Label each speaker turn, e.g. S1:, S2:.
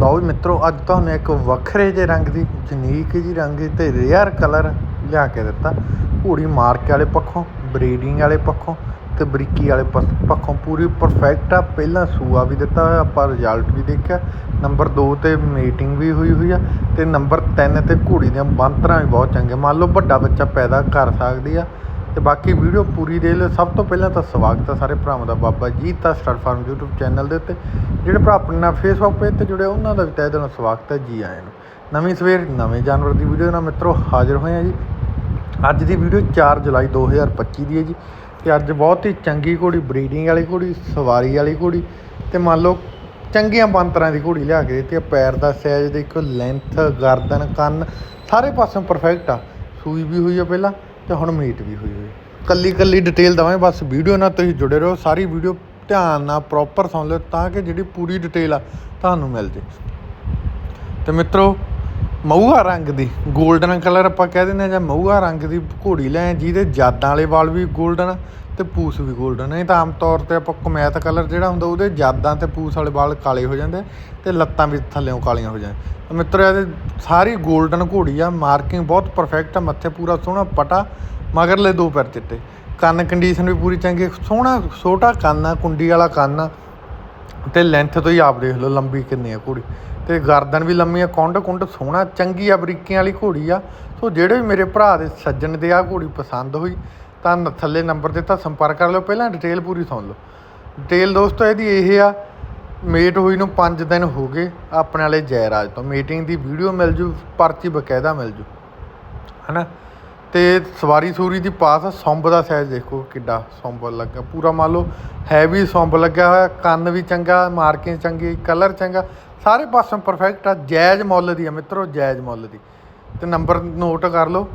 S1: ਲਓ ਜੀ ਮਿੱਤਰੋ, ਅੱਜ ਤੁਹਾਨੂੰ ਇੱਕ ਵੱਖਰੇ ਜਿਹੇ ਰੰਗ ਦੀ ਜਨੀਕ ਜੀ ਰੰਗ ਦੀ ਤੇ ਰੇਅਰ ਕਲਰ ਲਿਆ ਕੇ ਦਿੱਤਾ। ਘੋੜੀ ਮਾਰਕੇ ਵਾਲੇ ਪੱਖੋਂ ਬਰੀਡਿੰਗ ਵਾਲੇ ਪੱਖੋਂ ਤੇ ਬਰੀਕੀ ਵਾਲੇ ਪੱਖ- ਪੱਖੋਂ। ਪੂਰੀ ਪਰਫੈਕਟ ਆ, ਪਹਿਲਾਂ ਸੂਆ ਵੀ ਦਿੱਤਾ ਹੋਇਆ, ਆਪਾਂ ਰਿਜ਼ਲਟ ਵੀ ਦੇਖਿਆ। ਨੰਬਰ 2 ਤੇ ਮੀਟਿੰਗ ਵੀ ਹੋਈ ਹੋਈ ਆ ਤੇ ਨੰਬਰ 3 ਤੇ ਘੋੜੀ ਦੀਆਂ ਬੰਤਰਾਂ ਵੀ ਬਹੁਤ ਚੰਗੇ ਮੰਨ ਲਓ ਵੱਡਾ ਬੱਚਾ ਪੈਦਾ ਕਰ ਸਕਦੀ ਆ। ਤੇ ਬਾਕੀ ਵੀਡੀਓ ਪੂਰੀ ਦੇ ਲਓ। ਸਭ ਤੋਂ ਪਹਿਲਾਂ ਤਾਂ ਸਵਾਗਤ ਹੈ ਸਾਰੇ ਭਰਾਵਾਂ ਦਾ ਬਾਬਾ ਜੀ ਤਾਂ ਸਟਾਰ ਫਾਰਮ YouTube ਚੈਨਲ ਦੇ ਉੱਤੇ। ਜਿਹੜੇ ਭਰਾ ਆਪਣੇ ਨਾਲ ਫੇਸਬੁੱਕ ਪੇਜ ਤੇ ਜੁੜੇ, ਉਹਨਾਂ ਦਾ ਵੀ ਤਹਿ ਦਿਲੋਂ ਸਵਾਗਤ ਹੈ ਜੀ ਆਇਆਂ ਨੂੰ। ਨਵੀਂ ਸਵੇਰ, ਨਵੇਂ ਜਾਨਵਰ ਦੀ ਵੀਡੀਓ ਨਾਲ ਮਿੱਤਰੋ ਹਾਜ਼ਰ ਹੋਏ ਆ ਜੀ। ਅੱਜ ਦੀ ਵੀਡੀਓ 4 ਜੁਲਾਈ 2025 ਦੀ ਹੈ ਜੀ। ਤੇ ਅੱਜ ਬਹੁਤ ਹੀ ਚੰਗੀ ਘੋੜੀ ਬਰੀਡਿੰਗ ਵਾਲੀ ਘੋੜੀ, ਸਵਾਰੀ ਵਾਲੀ ਘੋੜੀ ਤੇ ਮੰਨ ਲਓ ਚੰਗੀਆਂ ਬੰਤਰਾਂ ਦੀ ਘੋੜੀ ਲਿਆ ਕੇ ਦਿੱਤੀ ਪੈਰ ਦਾ ਸਾਈਜ਼ ਦੇਖੋ ਲੈਂਥ ਗਰਦਨ, ਕੰਨ ਸਾਰੇ ਪਾਸੋਂ ਪਰਫੈਕਟ ਆ। ਸੂਈ ਵੀ ਹੋਈ ਆ ਪਹਿਲਾਂ। ਤੇ ਹੁਣ ਮੀਟ ਵੀ ਹੋਈ ਹੋਈ। ਕੱਲੀ ਕੱਲੀ ਡਿਟੇਲ ਦਵਾਂ ਬਸ ਵੀਡੀਓ ਨਾਲ ਤੁਸੀਂ ਜੁੜੇ ਰਹੋ, ਸਾਰੀ ਵੀਡੀਓ ਧਿਆਨ ਨਾਲ ਪ੍ਰੋਪਰ ਸੁਣ ਲਿਓ ਤਾਂ ਕਿ ਜਿਹੜੀ ਪੂਰੀ ਡਿਟੇਲ ਆ ਤੁਹਾਨੂੰ ਮਿਲ ਜੇ। ਤੇ ਮਿੱਤਰੋ ਮਹੂਆ ਰੰਗ ਦੀ 골ਡਨ ਕਲਰ ਆਪਾਂ ਕਹਿ ਦਿੰਦੇ ਆ ਜਾਂ ਮਹੂਆ ਰੰਗ ਦੀ ਘੋੜੀ ਲੈ ਜਿਹਦੇ ਜਾਦਾਂ ਵਾਲੇ ਵਾਲ ਵੀ 골ਡਨ ਤੇ ਪੂਸ ਵੀ 골ਡਨ ਇਹ ਤਾਂ ਆਮ ਤੌਰ ਤੇ ਆਪਾਂ ਕੁਮੈਤ ਕਲਰ ਜਿਹੜਾ ਹੁੰਦਾ ਉਹਦੇ ਜਾਦਾਂ ਤੇ ਪੂਸ ਵਾਲੇ ਵਾਲ ਕਾਲੇ ਹੋ ਜਾਂਦੇ ਤੇ ਲੱਤਾਂ ਵੀ ਥੱਲੇੋਂ ਕਾਲੀਆਂ ਹੋ ਜਾਂਦੀਆਂ। ਮਿੱਤਰ, ਇਹਦੇ ਸਾਰੀ 골ਡਨ ਘੋੜੀ ਆ ਮਾਰਕਿੰਗ ਬਹੁਤ ਪਰਫੈਕਟ ਆ, ਮੱਥੇ ਪੂਰਾ ਸੋਹਣਾ ਪਟਾ, ਮਗਰਲੇ ਦੋ ਪੈਰ ਚਿੱਟੇ। ਕੰਨ ਕੰਡੀਸ਼ਨ ਵੀ ਪੂਰੀ ਚੰਗੀ, ਸੋਹਣਾ, ਛੋਟਾ ਕੰਨ ਆ, ਕੁੰਡੀ ਵਾਲਾ ਕੰਨ ਆ ਤੇ ਲੈਂਥ ਤੋਂ ਹੀ ਆਪ ਦੇਖ ਲਓ ਲੰਬੀ ਕਿੰਨੀ ਆ ਘੋੜੀ। ਤੇ ਗਰਦਨ ਵੀ ਲੰਮੀ ਆ ਕੁੰਡ ਕੁੰਡ ਸੋਹਣਾ, ਚੰਗੀ ਆ, ਬਰੀਕੀਆਂ ਵਾਲੀ ਘੋੜੀ ਆ। ਸੋ ਜਿਹੜੇ ਵੀ ਮੇਰੇ ਭਰਾ ਦੇ ਸੱਜਣ ਦੇ ਆ ਘੋੜੀ ਪਸੰਦ ਹੋਈ, ਤਾਂ ਥੱਲੇ ਨੰਬਰ 'ਤੇ ਤਾਂ ਸੰਪਰਕ ਕਰ ਲਓ। ਪਹਿਲਾਂ ਡਿਟੇਲ ਪੂਰੀ ਸੁਣ ਲਓ। ਡਿਟੇਲ ਦੋਸਤੋ, ਇਹਦੀ ਇਹ ਆ ਮੇਟ ਹੋਈ ਨੂੰ 5 ਦਿਨ ਹੋ ਗਏ ਆਪਣੇ ਵਾਲੇ ਜੈਰਾਜ ਤੋਂ। ਮੀਟਿੰਗ ਦੀ ਵੀਡੀਓ ਮਿਲ ਜੂ, ਪਰਚੀ ਬਕਾਇਦਾ ਮਿਲ ਜੂ। ਹਨਾ? ਤੇ ਸਵਾਰੀ ਸੂਰੀ ਦੀ ਪਾਸ ਸੌਂਬ ਦਾ ਸਾਈਜ਼ ਦੇਖੋ ਕਿੱਡਾ ਸੌਂਬ ਲੱਗਾ। ਪੂਰਾ ਮੰਨ ਲਓ ਹੈਵੀ ਸੌਂਬ ਲੱਗਿਆ ਹੋਇਆ, ਕੰਨ ਵੀ ਚੰਗਾ ਮਾਰਕਿੰਗ ਚੰਗੀ ਕਲਰ ਚੰਗਾ, ਸਾਰੇ ਪਾਸੋਂ ਪਰਫੈਕਟ ਆ ਜਾਇਜ਼ ਮੁੱਲ ਦੀ ਆ ਮਿੱਤਰੋ ਜਾਇਜ਼ ਮੁੱਲ ਦੀ। ਤੇ ਨੰਬਰ ਨੋਟ ਕਰ ਲਓ।